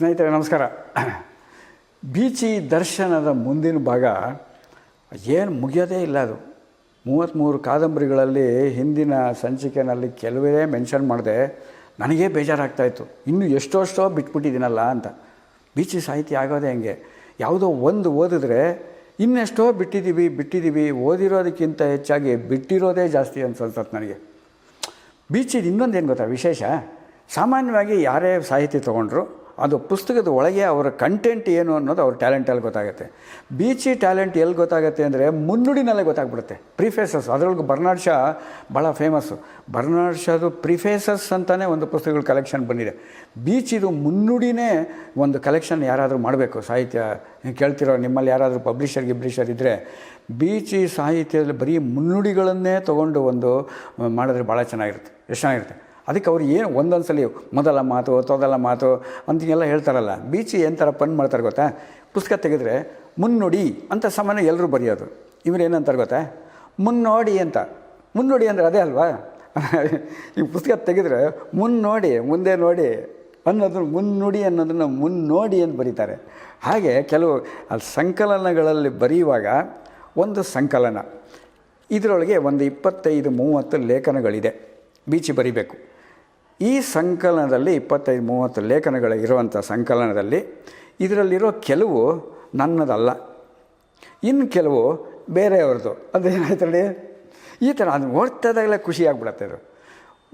ಸ್ನೇಹಿತರೆ, ನಮಸ್ಕಾರ. ಬೀಚಿ ದರ್ಶನದ ಮುಂದಿನ ಭಾಗ ಏನು ಮುಗಿಯೋದೇ ಇಲ್ಲ ಅದು. ಮೂವತ್ತ್ಮೂರು ಕಾದಂಬರಿಗಳಲ್ಲಿ ಹಿಂದಿನ ಸಂಚಿಕೆಯಲ್ಲಿ ಕೆಲವೇ ಮೆನ್ಷನ್ ಮಾಡಿದೆ ನನಗೇ ಬೇಜಾರಾಗ್ತಾಯಿತ್ತು ಇನ್ನು ಎಷ್ಟೋ ಬಿಟ್ಬಿಟ್ಟಿದ್ದೀನಲ್ಲ ಅಂತ. ಬೀಚಿ ಸಾಹಿತ್ಯ ಆಗೋದೇ ಹೆಂಗೆ? ಯಾವುದೋ ಒಂದು ಓದಿದ್ರೆ ಇನ್ನೆಷ್ಟೋ ಬಿಟ್ಟಿದ್ದೀವಿ ಬಿಟ್ಟಿದ್ದೀವಿ, ಓದಿರೋದಕ್ಕಿಂತ ಹೆಚ್ಚಾಗಿ ಬಿಟ್ಟಿರೋದೇ ಜಾಸ್ತಿ ಅನ್ಸಲ್ತದೆ ನನಗೆ. ಬೀಚಿದ ಇನ್ನೊಂದೇನು ಗೊತ್ತಾ ವಿಶೇಷ? ಸಾಮಾನ್ಯವಾಗಿ ಯಾರೇ ಸಾಹಿತ್ಯ ತೊಗೊಂಡ್ರು ಅದು ಪುಸ್ತಕದ ಒಳಗೆ ಅವರ ಕಂಟೆಂಟ್ ಏನು ಅನ್ನೋದು ಅವ್ರ ಟ್ಯಾಲೆಂಟಲ್ಲಿ ಗೊತ್ತಾಗುತ್ತೆ. ಬೀಚಿ ಟ್ಯಾಲೆಂಟ್ ಎಲ್ಲಿ ಗೊತ್ತಾಗುತ್ತೆ ಅಂದರೆ ಮುನ್ನುಡಿನಲ್ಲೇ ಗೊತ್ತಾಗ್ಬಿಡುತ್ತೆ. ಪ್ರಿಫೇಸಸ್ ಅದರೊಳಗೆ ಬರ್ನಾಡ್ ಶಾ ಭಾಳ ಫೇಮಸ್ಸು ಬರ್ನಾಡ್ ಶಾದು ಪ್ರಿಫೇಸಸ್ ಅಂತಲೇ ಒಂದು ಪುಸ್ತಕಗಳ ಕಲೆಕ್ಷನ್ ಬಂದಿದೆ. ಬೀಚಿದು ಮುನ್ನುಡಿನೇ ಒಂದು ಕಲೆಕ್ಷನ್ ಯಾರಾದರೂ ಮಾಡಬೇಕು. ಸಾಹಿತ್ಯ ಕೇಳ್ತಿರೋ ನಿಮ್ಮಲ್ಲಿ ಯಾರಾದರೂ ಪಬ್ಲಿಷರ್ ಗಿಬ್ಲಿಷರ್ ಇದ್ದರೆ ಬೀಚಿ ಸಾಹಿತ್ಯದಲ್ಲಿ ಬರೀ ಮುನ್ನುಡಿಗಳನ್ನೇ ತೊಗೊಂಡು ಒಂದು, ಮಾಡಿದ್ರೆ ಭಾಳ ಚೆನ್ನಾಗಿರುತ್ತೆ. ಎಷ್ಟು ಚೆನ್ನಾಗಿರುತ್ತೆ? ಅದಕ್ಕೆ ಅವ್ರು ಏನು ಒಂದೊಂದು ಸಲ ಮೊದಲ ಮಾತು, ತೊದಲ ಮಾತು ಅಂತಿಗೆಲ್ಲ ಹೇಳ್ತಾರಲ್ಲ. ಬೀಚಿ ಏನು ಥರ ಪಣ್ ಮಾಡ್ತಾರೆ ಗೊತ್ತಾ? ಪುಸ್ತಕ ತೆಗೆದ್ರೆ ಮುನ್ನುಡಿ ಅಂತ ಸಾಮಾನ್ಯ ಎಲ್ಲರೂ ಬರೆಯೋದು. ಇವ್ರು ಏನಂತಾರೆ ಗೊತ್ತಾ? ಮುನ್ನೋಡಿ ಅಂತ. ಮುನ್ನುಡಿ ಅಂದರೆ ಅದೇ ಅಲ್ವಾ? ಈ ಪುಸ್ತಕ ತೆಗೆದ್ರೆ ಮುನ್ನೋಡಿ, ಮುಂದೆ ನೋಡಿ ಅನ್ನೋದನ್ನು ಮುನ್ನುಡಿ ಅನ್ನೋದನ್ನು ಮುನ್ನೋಡಿ ಅಂತ ಬರೀತಾರೆ. ಹಾಗೆ ಕೆಲವು ಅಲ್ಲಿ ಸಂಕಲನಗಳಲ್ಲಿ ಬರೆಯುವಾಗ ಒಂದು ಸಂಕಲನ. ಇದರೊಳಗೆ ಒಂದು ಇಪ್ಪತ್ತೈದು ಮೂವತ್ತು ಲೇಖನಗಳಿದೆ. ಬೀಚಿ ಬರಿಬೇಕು. ಈ ಸಂಕಲನದಲ್ಲಿ ಇಪ್ಪತ್ತೈದು, ಮೂವತ್ತು ಲೇಖನಗಳು ಇರುವಂಥ ಸಂಕಲನದಲ್ಲಿ ಇದರಲ್ಲಿರೋ ಕೆಲವು ನನ್ನದಲ್ಲ. ಇನ್ನು ಕೆಲವು ಬೇರೆಯವ್ರದ್ದು. ಅದೇನಾಯ್ತು ಹೇಳಿ? ಈ ಥರ ಅದು ಓದ್ತಾದಾಗಲೇ ಖುಷಿ ಇದು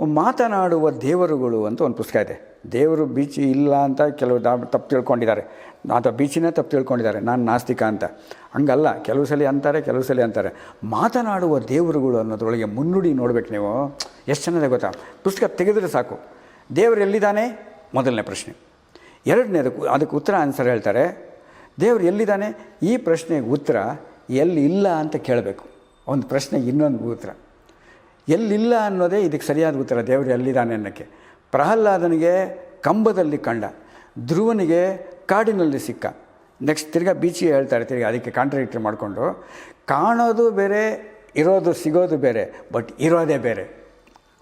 ಮಾತನಾಡುವ ದೇವರುಗಳು ಅಂತ ಒಂದು ಪುಸ್ತಕ ಇದೆ. ದೇವರು ಬೀಚ್ ಇಲ್ಲ ಅಂತ ಕೆಲವು ತಪ್ಪು ತಿಳ್ಕೊಂಡಿದ್ದಾರೆ. ಅಥವಾ ಬೀಚಿನೇ ತಪ್ಪು ತಿಳ್ಕೊಂಡಿದ್ದಾರೆ. ನಾನು ನಾಸ್ತಿಕ ಅಂತ. ಹಂಗಲ್ಲ. ಕೆಲವು ಸಲ ಅಂತಾರೆ, ಕೆಲವು ಸಲ ಅಂತಾರೆ. ಮಾತನಾಡುವ ದೇವರುಗಳು ಅನ್ನೋದ್ರೊಳಗೆ ಮುನ್ನುಡಿ ನೋಡ್ಬೇಕು ನೀವು. ಎಷ್ಟು ಚೆನ್ನಾಗಿದೆ ಗೊತ್ತಾ? ಪುಸ್ತಕ ತೆಗೆದ್ರೆ ಸಾಕು. ದೇವರು ಎಲ್ಲಿದ್ದಾನೆ? ಮೊದಲನೇ ಪ್ರಶ್ನೆ. ಎರಡನೇದು ಅದಕ್ಕೆ ಉತ್ತರ ಆನ್ಸರ್ ಹೇಳ್ತಾರೆ. ದೇವರು ಎಲ್ಲಿದ್ದಾನೆ? ಈ ಪ್ರಶ್ನೆಗೆ ಉತ್ತರ ಎಲ್ಲಿ ಇಲ್ಲ ಅಂತ ಕೇಳಬೇಕು. ಒಂದು ಪ್ರಶ್ನೆಗೆ ಇನ್ನೊಂದು ಉತ್ತರ. ಎಲ್ಲಿಲ್ಲ ಅನ್ನೋದೇ ಇದಕ್ಕೆ ಸರಿಯಾದ ಉತ್ತರ. ದೇವರು ಎಲ್ಲಿದ್ದಾನೆ ಅನ್ನೋಕ್ಕೆ. ಪ್ರಹ್ಲಾದನಿಗೆ ಕಂಬದಲ್ಲಿ ಕಂಡ, ಧ್ರುವನಿಗೆ ಕಾಡಿನಲ್ಲಿ ಸಿಕ್ಕ. ನೆಕ್ಸ್ಟ್ ತಿರ್ಗಾ ಬೀಚಿ ಹೇಳ್ತಾರೆ, ತಿರ್ಗಿ ಅದಕ್ಕೆ ಕಾಂಟ್ರಾಕ್ಟ್ರಿ ಮಾಡಿಕೊಂಡು, ಕಾಣೋದು ಬೇರೆ, ಇರೋದು, ಸಿಗೋದು ಬೇರೆ ಬಟ್ ಇರೋದೇ ಬೇರೆ.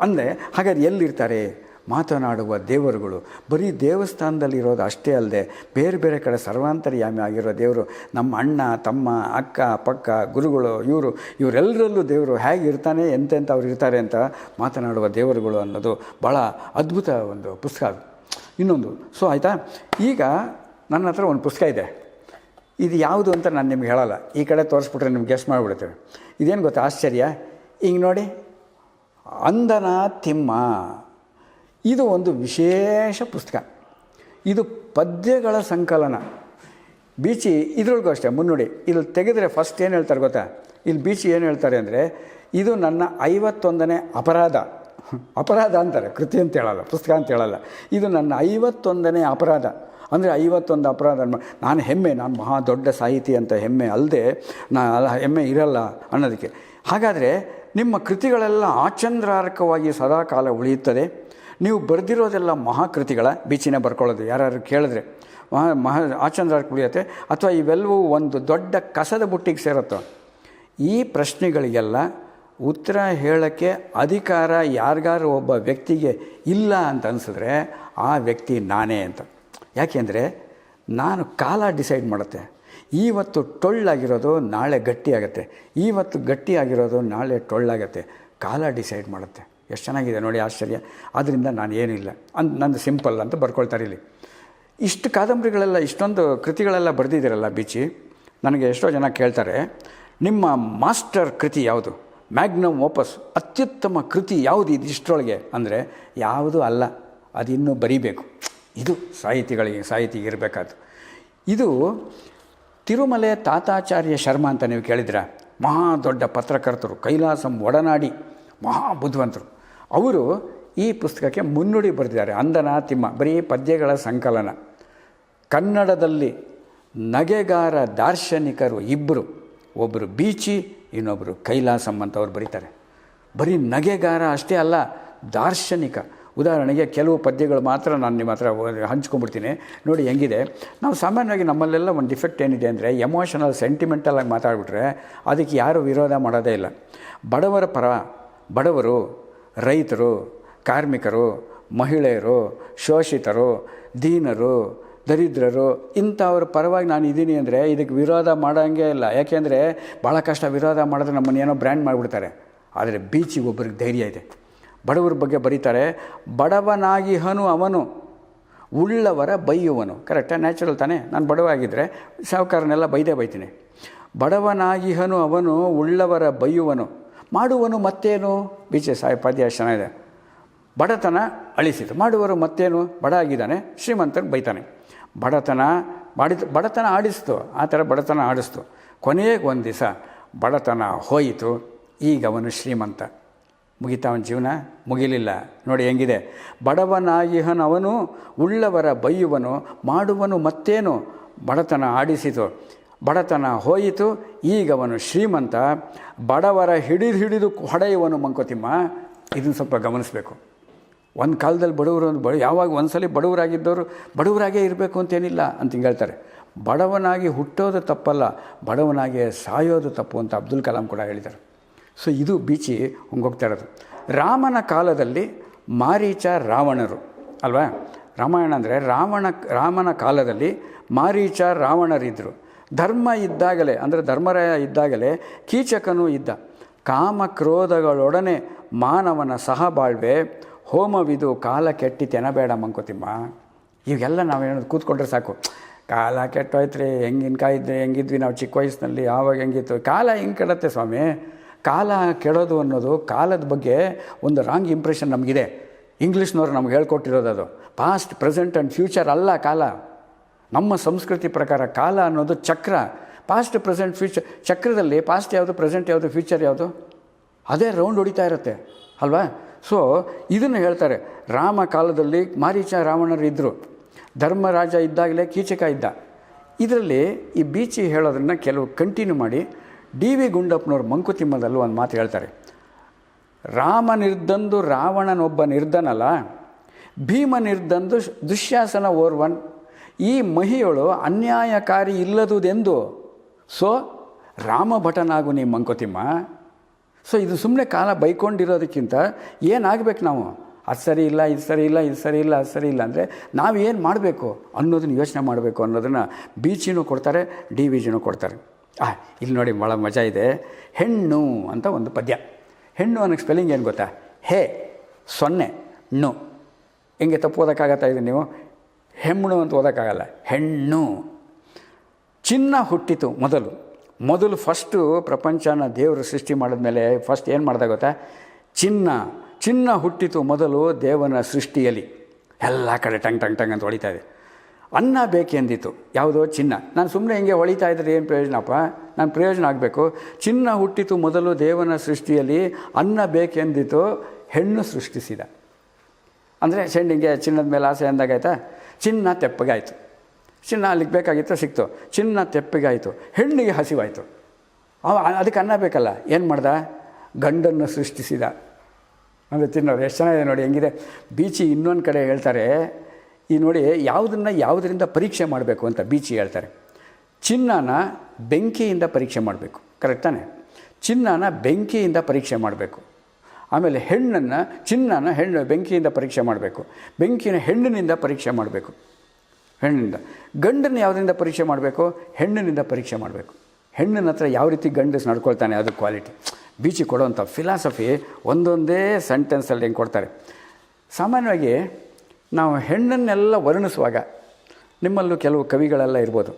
ಅಂದರೆ ಹಾಗಾದ್ರೆ ಎಲ್ಲಿರ್ತಾರೆ? ಮಾತನಾಡುವ ದೇವರುಗಳು. ಬರೀ ದೇವಸ್ಥಾನದಲ್ಲಿ ಇರೋದು ಅಷ್ಟೇ ಅಲ್ಲದೆ ಬೇರೆ ಬೇರೆ ಕಡೆ ಸರ್ವಾಂತರ್ಯಾಮಿ ಆಗಿರೋ ದೇವರು ನಮ್ಮ ಅಣ್ಣ, ತಮ್ಮ, ಅಕ್ಕ, ಪಕ್ಕ, ಗುರುಗಳು, ಇವರು ಇವರೆಲ್ಲರಲ್ಲೂ ದೇವರು ಹೇಗೆ ಇರ್ತಾನೆ ಎಂತೆಂಥ ಅವ್ರು ಇರ್ತಾರೆ ಅಂತ ಮಾತನಾಡುವ ದೇವರುಗಳು ಅನ್ನೋದು ಭಾಳ ಅದ್ಭುತ ಒಂದು ಪುಸ್ತಕ ಇನ್ನೊಂದು. ಸೊ ಆಯಿತಾ? ಈಗ ನನ್ನ ಹತ್ರ ಒಂದು ಪುಸ್ತಕ ಇದೆ. ಇದು ಯಾವುದು ಅಂತ ನಾನು ನಿಮ್ಗೆ ಹೇಳಲ್ಲ. ಈ ಕಡೆ ತೋರಿಸ್ಬಿಟ್ರೆ ನಿಮ್ಗೆ ಗೆಸ್ಟ್ ಮಾಡಿಬಿಡ್ತೇವೆ ಇದೇನು ಗೊತ್ತಾ? ಆಶ್ಚರ್ಯ. ಈಗ ನೋಡಿ. ಅಂದನ ತಿಮ್ಮ ಇದು ಒಂದು ವಿಶೇಷ ಪುಸ್ತಕ. ಇದು ಪದ್ಯಗಳ ಸಂಕಲನ. ಬೀಚಿ ಇದ್ರೊಳಗೂ ಅಷ್ಟೇ, ಮುನ್ನುಡಿ. ಇಲ್ಲಿ ತೆಗೆದರೆ ಫಸ್ಟ್ ಏನು ಹೇಳ್ತಾರೆ ಗೊತ್ತಾ? ಇಲ್ಲಿ ಬೀಚಿ ಏನು ಹೇಳ್ತಾರೆ ಅಂದರೆ, ಇದು ನನ್ನ ಐವತ್ತೊಂದನೇ ಅಪರಾಧ. ಅಪರಾಧ ಅಂತಾರೆ, ಕೃತಿ ಅಂತ ಹೇಳಲ್ಲ, ಪುಸ್ತಕ ಅಂತ ಹೇಳಲ್ಲ. ಇದು ನನ್ನ ಐವತ್ತೊಂದನೇ ಅಪರಾಧ. ಅಂದರೆ ಐವತ್ತೊಂದು ಅಪರಾಧ ನಾನು ಹೆಮ್ಮೆ, ನಾನು ಮಹಾ ದೊಡ್ಡ ಸಾಹಿತಿ ಅಂತ ಹೆಮ್ಮೆ ಅಲ್ಲದೆ ನಾ ಹೆಮ್ಮೆ ಇರಲ್ಲ ಅನ್ನೋದಕ್ಕೆ. ಹಾಗಾದರೆ ನಿಮ್ಮ ಕೃತಿಗಳೆಲ್ಲ ಆಚಂದ್ರಾರ್ಕವಾಗಿ ಸದಾಕಾಲ ಉಳಿಯುತ್ತದೆ. ನೀವು ಬರೆದಿರೋದೆಲ್ಲ ಮಹಾಕೃತಿಗಳ ಬೀಚಿನ ಬರ್ಕೊಳ್ಳೋದು. ಯಾರು ಕೇಳಿದ್ರೆ, ಮಹಾ ಮಹಾ, ಆಚಂದ್ರ ಕುಳಿಯತ್ತೆ ಅಥವಾ ಇವೆಲ್ಲವೂ ಒಂದು ದೊಡ್ಡ ಕಸದ ಬುಟ್ಟಿಗೆ ಸೇರುತ್ತೋ. ಈ ಪ್ರಶ್ನೆಗಳಿಗೆಲ್ಲ ಉತ್ತರ ಹೇಳೋಕ್ಕೆ ಅಧಿಕಾರ ಯಾರಿಗಾರು ಒಬ್ಬ ವ್ಯಕ್ತಿಗೆ ಇಲ್ಲ ಅಂತ ಅನಿಸಿದ್ರೆ, ಆ ವ್ಯಕ್ತಿ ನಾನೇ ಅಂತ. ಯಾಕೆಂದರೆ ನಾನು ಕಾಲ ಡಿಸೈಡ್ ಮಾಡುತ್ತೆ. ಇವತ್ತು ಟೊಳ್ಳಾಗಿರೋದು ನಾಳೆ ಗಟ್ಟಿಯಾಗತ್ತೆ. ಇವತ್ತು ಗಟ್ಟಿಯಾಗಿರೋದು ನಾಳೆ ಟೊಳ್ಳಾಗತ್ತೆ. ಕಾಲ ಡಿಸೈಡ್ ಮಾಡುತ್ತೆ. ಎಷ್ಟು ಚೆನ್ನಾಗಿದೆ ನೋಡಿ ಆಶ್ಚರ್ಯ. ಆದ್ದರಿಂದ ನಾನು ಏನಿಲ್ಲ. ಅಂತ ನಂದು ಸಿಂಪಲ್ ಅಂತ ಬರ್ಕೊಳ್ತಾರೆ ಇಲ್ಲಿ. ಇಷ್ಟು ಕಾದಂಬರಿಗಳೆಲ್ಲ, ಇಷ್ಟೊಂದು ಕೃತಿಗಳೆಲ್ಲ ಬರೆದಿದ್ದೀರಲ್ಲ ಬಿಚಿ? ನನಗೆ ಎಷ್ಟೋ ಜನ ಕೇಳ್ತಾರೆ, ನಿಮ್ಮ ಮಾಸ್ಟರ್ ಕೃತಿ ಯಾವುದು? ಮ್ಯಾಗ್ನಮ್ ಓಪಸ್, ಅತ್ಯುತ್ತಮ ಕೃತಿ ಯಾವುದು ಇದು ಇಷ್ಟರೊಳಗೆ? ಅಂದರೆ ಯಾವುದೂ ಅಲ್ಲ ಅದು ಇನ್ನೂ ಬರೀಬೇಕು. ಇದು ಸಾಹಿತಿಗಳಿಗೆ, ಸಾಹಿತಿಗೆ ಇರಬೇಕಾದ್ದು. ಇದು ತಿರುಮಲೆ ತಾತಾಚಾರ್ಯ ಶರ್ಮಾ ಅಂತ ನೀವು ಕೇಳಿದ್ರ ಮಹಾ ದೊಡ್ಡ ಪತ್ರಕರ್ತರು, ಕೈಲಾಸಂ ಒಡನಾಡಿ. ಮಹಾ ಬುದ್ಧಿವಂತರು ಅವರು ಈ ಪುಸ್ತಕಕ್ಕೆ ಮುನ್ನುಡಿ ಬರೆದಿದ್ದಾರೆ. ಅಂದನ, ತಿಮ್ಮ, ಬರೀ ಪದ್ಯಗಳ ಸಂಕಲನ. ಕನ್ನಡದಲ್ಲಿ ನಗೆಗಾರ ದಾರ್ಶನಿಕರು ಇಬ್ಬರು ಒಬ್ಬರು ಬೀಚಿ ಇನ್ನೊಬ್ಬರು ಕೈಲಾಸಂ ಅಂತ ಅವ್ರು ಬರೀತಾರೆ. ಬರೀ ನಗೆಗಾರ ಅಷ್ಟೇ ಅಲ್ಲ, ದಾರ್ಶನಿಕ. ಉದಾಹರಣೆಗೆ ಕೆಲವು ಪದ್ಯಗಳು ಮಾತ್ರ ನಾನು ನಿಮ್ಮ ಹತ್ರ ಹಂಚ್ಕೊಂಡ್ಬಿಡ್ತೀನಿ. ನೋಡಿ ಹೆಂಗಿದೆ. ನಾವು ಸಾಮಾನ್ಯವಾಗಿ ನಮ್ಮಲ್ಲೆಲ್ಲ ಒಂದು ಡಿಫೆಕ್ಟ್ ಏನಿದೆ ಅಂದರೆ ಎಮೋಷನಲ್ ಸೆಂಟಿಮೆಂಟಲಾಗಿ ಮಾತಾಡ್ಬಿಟ್ರೆ ಅದಕ್ಕೆ ಯಾರೂ ವಿರೋಧ ಮಾಡೋದೇ ಇಲ್ಲ. ಬಡವರ ಪರ ಬಡವರು, ರೈತರು, ಕಾರ್ಮಿಕರು, ಮಹಿಳೆಯರು, ಶೋಷಿತರು, ದೀನರು, ದರಿದ್ರರು, ಇಂಥವ್ರ ಪರವಾಗಿ ನಾನು ಇದ್ದೀನಿ ಅಂದರೆ ಇದಕ್ಕೆ ವಿರೋಧ ಮಾಡೋಂಗೇ ಇಲ್ಲ. ಯಾಕೆಂದರೆ ಭಾಳ ಕಷ್ಟ ವಿರೋಧ ಮಾಡಿದ್ರೆ ನಮ್ಮನ್ನು ಏನೋ ಬ್ರ್ಯಾಂಡ್ ಮಾಡಿಬಿಡ್ತಾರೆ. ಆದರೆ ಬೀಚಿಗೆ ಒಬ್ಬರಿಗೆ ಧೈರ್ಯ ಇದೆ. ಬಡವರ ಬಗ್ಗೆ ಬರೀತಾರೆ ಬಡವನಾಗಿಹನು ಅವನು, ಉಳ್ಳವರ ಬೈಯುವನು. ಕರೆಕ್ಟಾ ನ್ಯಾಚುರಲ್ ತಾನೇ? ನಾನು ಬಡವಾಗಿದ್ದರೆ ಸಾವುಕಾರನೆಲ್ಲ ಬೈದೇ ಬೈತೀನಿ. ಬಡವನಾಗಿಹನು ಅವನು, ಉಳ್ಳವರ ಬೈಯುವನು. ಮಾಡುವನು ಮತ್ತೇನು? ಬಿ ಜೆ ಪದ್ಯ ಚೆನ್ನಾಗಿದೆ ಬಡತನ ಅಳಿಸಿತು ಮಾಡುವರು ಮತ್ತೇನು? ಬಡ ಆಗಿದ್ದಾನೆ, ಶ್ರೀಮಂತನ ಬೈತಾನೆ. ಬಡತನ ಬಾಡಿ ಬಡತನ ಆಡಿಸ್ತು. ಆ ಥರ ಬಡತನ ಆಡಿಸ್ತು. ಕೊನೆಗೆ ಒಂದು ದಿವಸ ಬಡತನ ಹೋಯಿತು. ಈಗ ಅವನು ಶ್ರೀಮಂತ. ಮುಗಿತಾ ಅವನ ಜೀವನ? ಮುಗಿಲಿಲ್ಲ. ನೋಡಿ ಹೆಂಗಿದೆ. ಬಡವನಾಗಿಹನವನು ಉಳ್ಳವರ ಬೈಯುವನು, ಮಾಡುವನು ಮತ್ತೇನು? ಬಡತನ ಆಡಿಸಿತು. ಬಡತನ ಹೋಯಿತು, ಈಗ ಅವನು ಶ್ರೀಮಂತ, ಬಡವರ ಹಿಡಿದು ಹಿಡಿದು ಹೊಡೆಯುವನು ಮಂಕೋತಿಮ್ಮ. ಇದನ್ನು ಸ್ವಲ್ಪ ಗಮನಿಸಬೇಕು. ಒಂದು ಕಾಲದಲ್ಲಿ ಬಡವರು ಒಂದು ಬಡ, ಯಾವಾಗ ಒಂದ್ಸಲಿ ಬಡವರಾಗಿದ್ದವರು ಬಡವರಾಗೇ ಇರಬೇಕು ಅಂತೇನಿಲ್ಲ ಅಂತ ಹಿಂಗೆ ಹೇಳ್ತಾರೆ. ಬಡವನಾಗಿ ಹುಟ್ಟೋದು ತಪ್ಪಲ್ಲ, ಬಡವನಾಗಿ ಸಾಯೋದು ತಪ್ಪು ಅಂತ ಅಬ್ದುಲ್ ಕಲಾಂ ಕೂಡ ಹೇಳಿದ್ದಾರೆ. ಸೊ, ಇದು ಬೀಚಿ ಹೋಗ್ತಾ ಇರೋದು. ರಾಮನ ಕಾಲದಲ್ಲಿ ಮಾರೀಚ ರಾವಣರು, ಅಲ್ವಾ? ರಾಮಾಯಣ ಅಂದರೆ ರಾವಣ, ರಾಮನ ಕಾಲದಲ್ಲಿ ಮಾರೀಚ ರಾವಣರಿದ್ದರು ಧರ್ಮ ಇದ್ದಾಗಲೇ, ಅಂದರೆ ಧರ್ಮರಾಯ ಇದ್ದಾಗಲೇ ಕೀಚಕನೂ ಇದ್ದ. ಕಾಮ ಕ್ರೋಧಗಳೊಡನೆ ಮಾನವನ ಸಹಬಾಳ್ವೆ, ಹೋಮವಿದು ಕಾಲ ಕೆಟ್ಟಿ ತೆನಬೇಡ ಮಂಕೋತಿಮ್ಮ. ಇವೆಲ್ಲ ನಾವು ಹೇಳೋದು ಕೂತ್ಕೊಂಡ್ರೆ ಸಾಕು. ಕಾಲ ಕೆಟ್ಟೋಯ್ತ್ರಿ, ಹೆಂಗಿನ ಕಾಯಿದ್ರೆ, ಹೆಂಗಿದ್ವಿ ನಾವು ಚಿಕ್ಕ ವಯಸ್ಸಿನಲ್ಲಿ, ಆವಾಗ ಹೆಂಗಿತ್ತು? ಕಾಲ ಹೆಂಗೆ ಕೆಡತ್ತೆ ಸ್ವಾಮಿ. ಕಾಲ ಕೆಡೋದು ಅನ್ನೋದು ಕಾಲದ ಬಗ್ಗೆ ಒಂದು ರಾಂಗ್ ಇಂಪ್ರೆಷನ್ ನಮಗಿದೆ. ಇಂಗ್ಲೀಷ್ನವ್ರು ನಮ್ಗೆ ಹೇಳ್ಕೊಟ್ಟಿರೋದು ಅದು. ಪಾಸ್ಟ್ ಪ್ರೆಸೆಂಟ್ ಆ್ಯಂಡ್ ಫ್ಯೂಚರ್ ಅಲ್ಲ ಕಾಲ. ನಮ್ಮ ಸಂಸ್ಕೃತಿ ಪ್ರಕಾರ ಕಾಲ ಅನ್ನೋದು ಚಕ್ರ. ಪಾಸ್ಟ್ ಪ್ರೆಸೆಂಟ್ ಫ್ಯೂಚರ್ ಚಕ್ರದಲ್ಲಿ ಪಾಸ್ಟ್ ಯಾವುದು ಪ್ರೆಸೆಂಟ್ ಯಾವುದು ಫ್ಯೂಚರ್ ಯಾವುದು? ಅದೇ ರೌಂಡ್ ಹೊಡಿತಾ ಇರುತ್ತೆ. ಅಲ್ವಾ? ಸೊ ಇದನ್ನು ಹೇಳ್ತಾರೆ. ರಾಮ ಕಾಲದಲ್ಲಿ ಮಾರೀಚ ರಾವಣರು ಇದ್ದರು ಧರ್ಮರಾಜ ಇದ್ದಾಗಲೇ ಕೀಚಕ ಇದ್ದ. ಇದರಲ್ಲಿ ಈ ಬೀಚಿ ಹೇಳೋದನ್ನು ಕೆಲವು ಕಂಟಿನ್ಯೂ ಮಾಡಿ ಡಿ ವಿ ಗುಂಡಪ್ಪನವ್ರು ಮಂಕುತಿಮ್ಮದಲ್ಲೂ ಒಂದು ಮಾತು ಹೇಳ್ತಾರೆ. ರಾಮ ನಿರ್ದಂದು ರಾವಣನೊಬ್ಬ ನಿರ್ಧನಲ್ಲ ಭೀಮ ನಿರ್ದಂದು ದುಶ್ಯಾಸನ ಓರ್ವನ್ ಈ ಮಹಿಯೊಳು ಅನ್ಯಾಯಕಾರಿ ಇಲ್ಲದುದೆಂದು? ಸೊ ರಾಮಭಟನಾಗು ನೀ ಮಂಕೋತಿಮ್ಮ. ಸೊ, ಇದು ಸುಮ್ಮನೆ ಕಾಲ ಬೈಕೊಂಡಿರೋದಕ್ಕಿಂತ ಏನಾಗಬೇಕು ನಾವು? ಅದು ಸರಿ ಇಲ್ಲ, ಇದು ಸರಿ ಇಲ್ಲ, ಇದು ಸರಿ ಇಲ್ಲ, ಅದು ಸರಿ ಇಲ್ಲ ಅಂದರೆ ನಾವೇನು ಮಾಡಬೇಕು ಅನ್ನೋದನ್ನ ಯೋಚನೆ ಮಾಡಬೇಕು ಅನ್ನೋದನ್ನು ಬೀಚಿನೂ ಕೊಡ್ತಾರೆ, ಡಿ ವಿ ಜಿನೂ ಕೊಡ್ತಾರೆ. ಆ ಇಲ್ಲಿ ನೋಡಿ ಭಾಳ ಮಜಾ ಇದೆ. ಹೆಣ್ಣು ಅಂತ ಒಂದು ಪದ್ಯ. ಹೆಣ್ಣು ಅನ್ನೋಕ್ಕೆ ಸ್ಪೆಲ್ಲಿಂಗ್ ಏನು ಗೊತ್ತಾ? ಹೇ, ಸೊನ್ನೆ ಣ್ಣು ಹೆಂಗೆ ತಪ್ಪು ಓದೋಕ್ಕಾಗತ್ತಾ ಇದು ನೀವು? ಹೆಣ್ಣು ಅಂತ ಓದೋಕ್ಕಾಗಲ್ಲ. ಹೆಣ್ಣು. ಚಿನ್ನ ಹುಟ್ಟಿತು ಮೊದಲು. ಮೊದಲು ಫಸ್ಟು ಪ್ರಪಂಚನ ದೇವರು ಸೃಷ್ಟಿ ಮಾಡಿದ್ಮೇಲೆ ಫಸ್ಟ್ ಏನು ಮಾಡ್ದೆ ಗೊತ್ತಾ? ಚಿನ್ನ. ಚಿನ್ನ ಹುಟ್ಟಿತು ಮೊದಲು ದೇವನ ಸೃಷ್ಟಿಯಲ್ಲಿ. ಎಲ್ಲ ಕಡೆ ಟಂಗ್ ಟಂಗ್ ಟಂಗ್ ಅಂತ ಹೊಳಿತಾ ಇದೆ. ಅನ್ನ ಬೇಕೆಂದಿತ್ತು ಯಾವುದೋ ಚಿನ್ನ. ನಾನು ಸುಮ್ಮನೆ ಹಿಂಗೆ ಹೊಳಿತಾ ಇದ್ರೆ ಏನು ಪ್ರಯೋಜನಪ್ಪ? ನಾನು ಪ್ರಯೋಜನ ಆಗಬೇಕು. ಚಿನ್ನ ಹುಟ್ಟಿತು ಮೊದಲು ದೇವನ ಸೃಷ್ಟಿಯಲ್ಲಿ ಅನ್ನ ಬೇಕೆಂದಿತು ಹೆಣ್ಣು ಸೃಷ್ಟಿಸಿದ. ಅಂದರೆ ಚೆಂಡಿಗೆ ಚಿನ್ನದ ಮೇಲೆ ಆಸೆ ಅಂದಾಗಾಯ್ತಾ ಚಿನ್ನ ತೆಪ್ಪಗಾಯಿತು. ಚಿನ್ನ ಅಲ್ಲಿಗೆ ಬೇಕಾಗಿತ್ತು ಸಿಕ್ತು. ಚಿನ್ನ ತೆಪ್ಪಗಾಯಿತು. ಹೆಣ್ಣಿಗೆ ಹಸಿವಾಯಿತು. ಅವ ಅದಕ್ಕೆ ಅನ್ನ ಬೇಕಲ್ಲ. ಏನು ಮಾಡ್ದ? ಗಂಡನ್ನು ಸೃಷ್ಟಿಸಿದ. ಅಂದರೆ ತಿನ್ನೋರು, ಎಷ್ಟು ಚೆನ್ನಾಗಿದೆ ನೋಡಿ, ಹೆಂಗಿದೆ. ಬೀಚಿ ಇನ್ನೊಂದು ಕಡೆ ಹೇಳ್ತಾರೆ, ಈ ನೋಡಿ, ಯಾವುದನ್ನು ಯಾವುದರಿಂದ ಪರೀಕ್ಷೆ ಮಾಡಬೇಕು ಅಂತ ಬೀಚಿ ಹೇಳ್ತಾರೆ. ಚಿನ್ನನ ಬೆಂಕಿಯಿಂದ ಪರೀಕ್ಷೆ ಮಾಡಬೇಕು. ಕರೆಕ್ಟ್ ತಾನೆ? ಚಿನ್ನನ ಬೆಂಕಿಯಿಂದ ಪರೀಕ್ಷೆ ಮಾಡಬೇಕು. ಆಮೇಲೆ ಹೆಣ್ಣನ್ನು, ಚಿನ್ನನ ಹೆಣ್ಣು ಬೆಂಕಿಯಿಂದ ಪರೀಕ್ಷೆ ಮಾಡಬೇಕು. ಬೆಂಕಿನ ಹೆಣ್ಣಿನಿಂದ ಪರೀಕ್ಷೆ ಮಾಡಬೇಕು. ಹೆಣ್ಣಿನಿಂದ. ಗಂಡನ್ನು ಯಾವುದರಿಂದ ಪರೀಕ್ಷೆ ಮಾಡಬೇಕು? ಹೆಣ್ಣಿನಿಂದ ಪರೀಕ್ಷೆ ಮಾಡಬೇಕು. ಹೆಣ್ಣಿನ ಹತ್ರ ಯಾವ ರೀತಿ ಗಂಡಸ್ ನಡ್ಕೊಳ್ತಾನೆ ಅದು ಕ್ವಾಲಿಟಿ. ಬೀಚಿ ಕೊಡುವಂಥ ಫಿಲಾಸಫಿ ಒಂದೊಂದೇ ಸೆಂಟೆನ್ಸಲ್ಲಿ ಹೆಂಗೆ ಕೊಡ್ತಾರೆ. ಸಾಮಾನ್ಯವಾಗಿ ನಾವು ಹೆಣ್ಣನ್ನೆಲ್ಲ ವರ್ಣಿಸುವಾಗ ನಿಮ್ಮಲ್ಲೂ ಕೆಲವು ಕವಿಗಳೆಲ್ಲ ಇರ್ಬೋದು.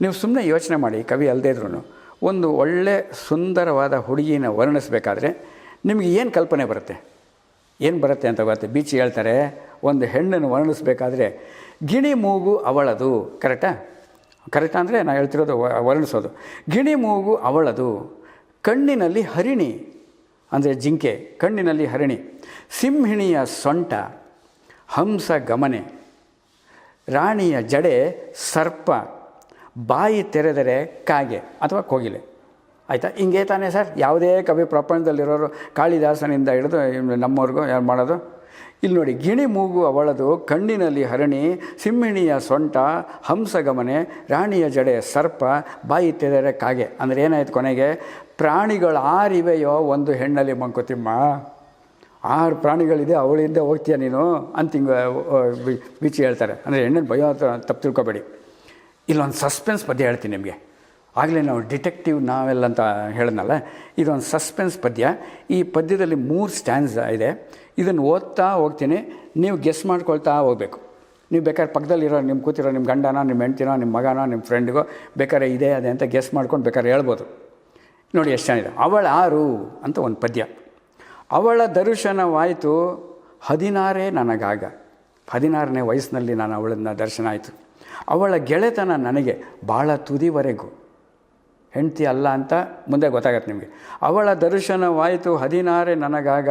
ನೀವು ಸುಮ್ಮನೆ ಯೋಚನೆ ಮಾಡಿ, ಕವಿ ಅಲ್ಲದೇ ಇದ್ರೂ ಒಂದು ಒಳ್ಳೆ ಸುಂದರವಾದ ಹುಡುಗಿನ ವರ್ಣಿಸ್ಬೇಕಾದ್ರೆ ನಿಮಗೆ ಏನು ಕಲ್ಪನೆ ಬರುತ್ತೆ? ಏನು ಬರುತ್ತೆ ಅಂತ ಗೊತ್ತೆ? ಬೀಚ್ ಹೇಳ್ತಾರೆ, ಒಂದು ಹೆಣ್ಣನ್ನು ವರ್ಣಿಸ್ಬೇಕಾದ್ರೆ ಗಿಣಿ ಮೂಗು ಅವಳದು. ಕರೆಕ್ಟಾ? ಕರೆಕ್ಟಾ ಅಂದರೆ ನಾನು ಹೇಳ್ತಿರೋದು ವರ್ಣಿಸೋದು. ಗಿಣಿ ಮೂಗು ಅವಳದು, ಕಣ್ಣಿನಲ್ಲಿ ಹರಿಣಿ ಅಂದರೆ ಜಿಂಕೆ, ಕಣ್ಣಿನಲ್ಲಿ ಹರಿಣಿ. ಸಿಂಹಿಣಿಯ ಸೊಂಟ, ಹಂಸ ಗಮನೆ. ರಾಣಿಯ ಜಡೆ ಸರ್ಪ, ಬಾಯಿ ತೆರೆದರೆ ಕಾಗೆ ಅಥವಾ ಕೋಗಿಲೆ. ಆಯಿತಾ? ಹಿಂಗೆ ತಾನೇ ಸರ್. ಯಾವುದೇ ಕವಿ ಪ್ರಪಂಚದಲ್ಲಿರೋರು ಕಾಳಿದಾಸನಿಂದ ಹಿಡಿದು ನಮ್ಮವ್ರಿಗೂ ಯಾರು ಮಾಡೋದು? ಇಲ್ಲಿ ನೋಡಿ, ಗಿಣಿ ಮೂಗು ಅವಳದು, ಕಣ್ಣಿನಲ್ಲಿ ಹರಣಿ, ಸಿಂಹಿಣಿಯ ಸೊಂಟ, ಹಂಸಗಮನೆ, ರಾಣಿಯ ಜಡೆ ಸರ್ಪ, ಬಾಯಿ ತೆರೆದರೆ ಕಾಗೆ. ಅಂದರೆ ಏನಾಯ್ತು ಕೊನೆಗೆ? ಪ್ರಾಣಿಗಳು ಆರಿವೆಯೋ ಒಂದು ಹೆಣ್ಣಲ್ಲಿ ಮಂಕುತಿಮ್ಮ. ಆರು ಪ್ರಾಣಿಗಳಿದೆ ಅವಳಿಂದ ಹೋಗ್ತೀಯ ನೀನು? ಅಂತ ಹಿಂಗೆ ಬೀಚಿ ಹೇಳ್ತಾರೆ. ಅಂದರೆ ಹೆಣ್ಣನ್ನು ಭಯ ತಪ್ಪು ತಿಳ್ಕೊಬೇಡಿ. ಇಲ್ಲೊಂದು ಸಸ್ಪೆನ್ಸ್ ಪದ್ಯ ಹೇಳ್ತೀನಿ ನಿಮಗೆ. ಆಗಲೇ ನಾವು ಡಿಟೆಕ್ಟಿವ್ ನಾವೆಲ್ಲ ಅಂತ ಹೇಳಿದ್ನಲ್ಲ, ಇದೊಂದು ಸಸ್ಪೆನ್ಸ್ ಪದ್ಯ. ಈ ಪದ್ಯದಲ್ಲಿ ಮೂರು ಸ್ಟ್ಯಾಂಡ್ಸ್ ಇದೆ. ಇದನ್ನು ಓದ್ತಾ ಹೋಗ್ತೀನಿ. ನೀವು ಗೆಸ್ ಮಾಡ್ಕೊಳ್ತಾ ಹೋಗಬೇಕು. ನೀವು ಬೇಕಾದ್ರೆ ಪಕ್ಕದಲ್ಲಿರೋ ನಿಮ್ಮ ಕೂತಿರೋ ನಿಮ್ಮ ಗಂಡನ ನಿಮ್ಮ ಹೆಂಡ್ತಿನೋ ನಿಮ್ಮ ಮಗನ ನಿಮ್ಮ ಫ್ರೆಂಡ್ಗೋ, ಬೇಕಾದ್ರೆ ಇದೇ ಅದೇ ಅಂತ ಗೆಸ್ ಮಾಡ್ಕೊಂಡು ಬೇಕಾದ್ರೆ ಹೇಳ್ಬೋದು. ನೋಡಿ ಎಷ್ಟು ಚೆನ್ನಾಗಿದೆ ಅವಳ ಆರು ಅಂತ ಒಂದು ಪದ್ಯ. ಅವಳ ದರ್ಶನವಾಯಿತು ಹದಿನಾರೇ ನನಗಾಗ. ಹದಿನಾರನೇ ವಯಸ್ಸಿನಲ್ಲಿ ನಾನು ಅವಳನ್ನ ದರ್ಶನ ಆಯಿತು. ಅವಳ ಗೆಳೆತನ ನನಗೆ ಭಾಳ ತುದಿವರೆಗೂ. ಹೆಂಡ್ತಿ ಅಲ್ಲ ಅಂತ ಮುಂದೆ ಗೊತ್ತಾಗತ್ತೆ ನಿಮಗೆ. ಅವಳ ದರ್ಶನವಾಯಿತು ಹದಿನಾರೆ ನನಗಾಗ,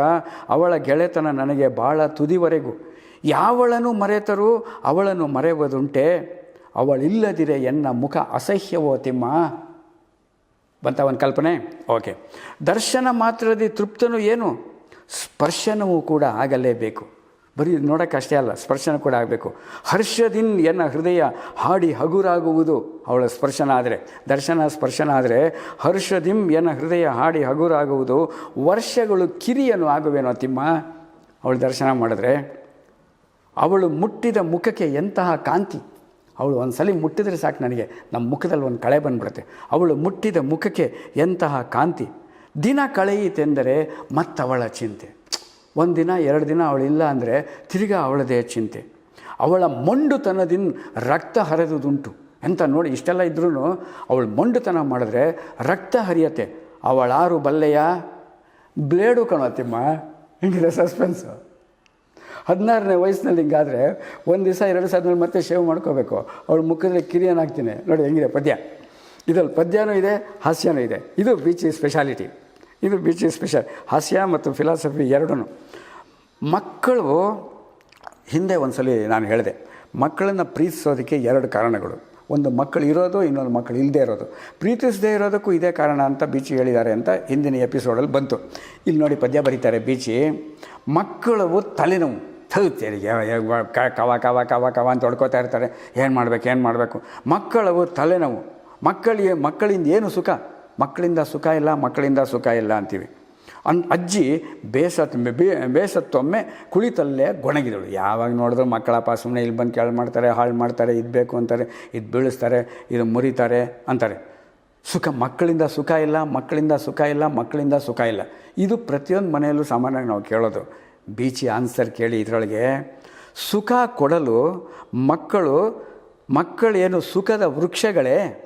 ಅವಳ ಗೆಳೆತನ ನನಗೆ ಭಾಳ ತುದಿವರೆಗೂ. ಯಾವಳನ್ನು ಮರೆತರೂ ಅವಳನ್ನು ಮರೆಯುವುದುಂಟೆ? ಅವಳಿಲ್ಲದಿರೆ ಎನ್ನ ಮುಖ ಅಸಹ್ಯವೋ ತಿಮ್ಮ? ಬಂತ ಒಂದು ಕಲ್ಪನೆ? ಓಕೆ. ದರ್ಶನ ಮಾತ್ರದಿ ತೃಪ್ತನೂ ಏನು? ಸ್ಪರ್ಶನವೂ ಕೂಡ ಆಗಲೇಬೇಕು. ಬರೀ ನೋಡೋಕ್ಕೆ ಅಷ್ಟೇ ಅಲ್ಲ, ಸ್ಪರ್ಶನ ಕೂಡ ಆಗಬೇಕು. ಹರ್ಷದಿನ್ ಎನ್ನ ಹೃದಯ ಹಾಡಿ ಹಗುರಾಗುವುದು ಅವಳ ಸ್ಪರ್ಶನ ಆದರೆ, ದರ್ಶನ ಸ್ಪರ್ಶನ ಆದರೆ ಹರ್ಷದಿಂ ಎನ್ನ ಹೃದಯ ಹಾಡಿ ಹಗುರಾಗುವುದು ವರ್ಷಗಳು ಕಿರಿಯನು ಆಗುವೇನೋ ತಿಮ್ಮ. ಅವಳು ದರ್ಶನ ಮಾಡಿದ್ರೆ ಅವಳು ಮುಟ್ಟಿದ ಮುಖಕ್ಕೆ ಎಂತಹ ಕಾಂತಿ. ಅವಳು ಒಂದು ಸಲ ಮುಟ್ಟಿದರೆ ಸಾಕು ನನಗೆ, ನಮ್ಮ ಮುಖದಲ್ಲಿ ಒಂದು ಕಳೆ ಬಂದ್ಬಿಡುತ್ತೆ. ಅವಳು ಮುಟ್ಟಿದ ಮುಖಕ್ಕೆ ಎಂತಹ ಕಾಂತಿ. ದಿನ ಕಳೆಯಿತೆಂದರೆ ಮತ್ತವಳ ಚಿಂತೆ. ಒಂದು ದಿನ ಎರಡು ದಿನ ಅವಳಿಲ್ಲ ಅಂದರೆ ತಿರ್ಗಾ ಅವಳದೇ ಚಿಂತೆ. ಅವಳ ಮೊಂಡುತನದಿಂದ ರಕ್ತ ಹರಿದುದುಂಟು ಅಂತ ನೋಡಿ, ಇಷ್ಟೆಲ್ಲ ಇದ್ರೂ ಅವಳು ಮೊಂಡುತನ ಮಾಡಿದ್ರೆ ರಕ್ತ ಹರಿಯತ್ತೆ. ಅವಳಾರು ಬಲ್ಲೆಯ ಬ್ಲೇಡು ಕಣೋತಿಮ್ಮ ಹಿಂಗಿದೆ ಸಸ್ಪೆನ್ಸು? ಹದಿನಾರನೇ ವಯಸ್ಸಿನಲ್ಲಿ ಹಿಂಗಾದರೆ ಒಂದು ದಿವಸ, ಎರಡು ಆದಮೇಲೆ ಮತ್ತೆ ಶೇವ್ ಮಾಡ್ಕೋಬೇಕು. ಅವಳು ಮುಖದಲ್ಲಿ ಕಿರಿಯನಾಗ್ತೀನಿ. ನೋಡಿ, ಹೆಂಗಿದೆ ಪದ್ಯ. ಇದರಲ್ಲಿ ಪದ್ಯನೂ ಇದೆ, ಹಾಸ್ಯನೂ ಇದೆ. ಇದು ಬೀಚ್ ಸ್ಪೆಷಾಲಿಟಿ. ಇದು ಬೀಚಿ ಸ್ಪೆಷಲ್ ಹಾಸ್ಯ ಮತ್ತು ಫಿಲಾಸಫಿ ಎರಡೂ ಮಕ್ಕಳು, ಹಿಂದೆ ಒಂದು ಸಲ ನಾನು ಹೇಳಿದೆ, ಮಕ್ಕಳನ್ನು ಪ್ರೀತಿಸೋದಕ್ಕೆ ಎರಡು ಕಾರಣಗಳು. ಒಂದು ಮಕ್ಕಳು ಇರೋದು, ಇನ್ನೊಂದು ಮಕ್ಕಳು ಇಲ್ಲದೆ ಇರೋದು. ಪ್ರೀತಿಸದೇ ಇರೋದಕ್ಕೂ ಇದೇ ಕಾರಣ ಅಂತ ಬೀಚಿ ಹೇಳಿದ್ದಾರೆ ಅಂತ ಹಿಂದಿನ ಎಪಿಸೋಡಲ್ಲಿ ಬಂತು. ಇಲ್ಲಿ ನೋಡಿ ಪದ್ಯ ಬರೀತಾರೆ ಬೀಚಿ, ಮಕ್ಕಳು ತಲೆನೋವು ತೆರಿಗೆ ಕವ ಕವ ಕವ ಕವ ಅಂತ ಹೊಡ್ಕೋತಾ ಇರ್ತಾರೆ. ಏನು ಮಾಡಬೇಕು ಏನು ಮಾಡಬೇಕು? ಮಕ್ಕಳು ತಲೆನೋವು. ಮಕ್ಕಳಿಗೆ, ಮಕ್ಕಳಿಂದ ಏನು ಸುಖ? ಮಕ್ಕಳಿಂದ ಸುಖ ಇಲ್ಲ, ಮಕ್ಕಳಿಂದ ಸುಖ ಇಲ್ಲ ಅಂತೀವಿ. ಅನ್, ಅಜ್ಜಿ ಬೇಸತ್ ಬೇಸತ್ತೊಮ್ಮೆ ಕುಳಿತಲ್ಲೇ ಗೊಣಗಿದಳು. ಯಾವಾಗ ನೋಡಿದ್ರು ಮಕ್ಕಳ ಸುಮ್ಮನೆ ಇಲ್ಲಿ ಬಂದು ಕೇಳಿ ಮಾಡ್ತಾರೆ, ಹಾಳು ಮಾಡ್ತಾರೆ, ಇದು ಬೇಕು ಅಂತಾರೆ, ಇದು ಬೀಳಿಸ್ತಾರೆ, ಇದು ಮುರಿತಾರೆ ಅಂತಾರೆ. ಸುಖ, ಮಕ್ಕಳಿಂದ ಸುಖ ಇಲ್ಲ, ಮಕ್ಕಳಿಂದ ಸುಖ ಇಲ್ಲ, ಮಕ್ಕಳಿಂದ ಸುಖ ಇಲ್ಲ. ಇದು ಪ್ರತಿಯೊಂದು ಮನೆಯಲ್ಲೂ ಸಾಮಾನ್ಯವಾಗಿ ನಾವು ಕೇಳೋದು. ಬೀಚಿ ಆನ್ಸರ್ ಕೇಳಿ ಇದರೊಳಗೆ, ಸುಖ ಕೊಡಲು ಮಕ್ಕಳು, ಮಕ್ಕಳೇನು ಸುಖದ ವೃಕ್ಷಗಳೇ?